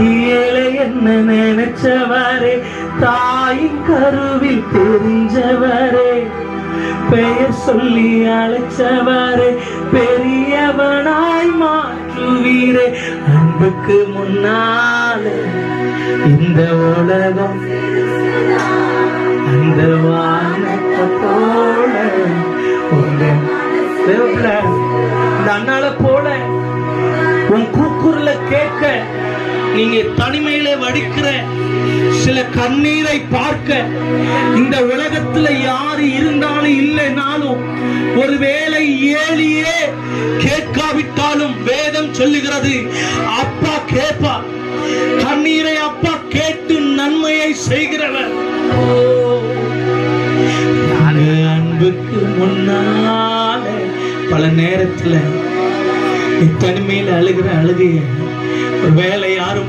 ஏழை என்ன நினைச்சவரே? தாயின் கருவில் தெரிஞ்சவரே. பெயர் சொல்லி அழைச்சவரே. பெரியவனாய் மாற்றுவீரே. அன்புக்கு முன்னாலே இந்த உலகம் அந்த வானத்தை போல உங்க அண்ணால போல உன் கூக்குரல கேட்க நீங்க தனிமையில வடிக்கிற சில கண்ணீரை பார்க்க இந்த உலகத்துல யாரு இருந்தாலும் இல்லைனாலும் ஒருவேளை ஏழியே கேட்காவிட்டாலும் வேதம் சொல்லுகிறது. அப்பா கேட்பா கண்ணீரை அப்பா கேட்டு நன்மையை செய்கிறவர். அன்புக்கு முன்னால பல நேரத்துல நீ தனிமையில அழுகிற அழுகைய ஒருவேளை யாரும்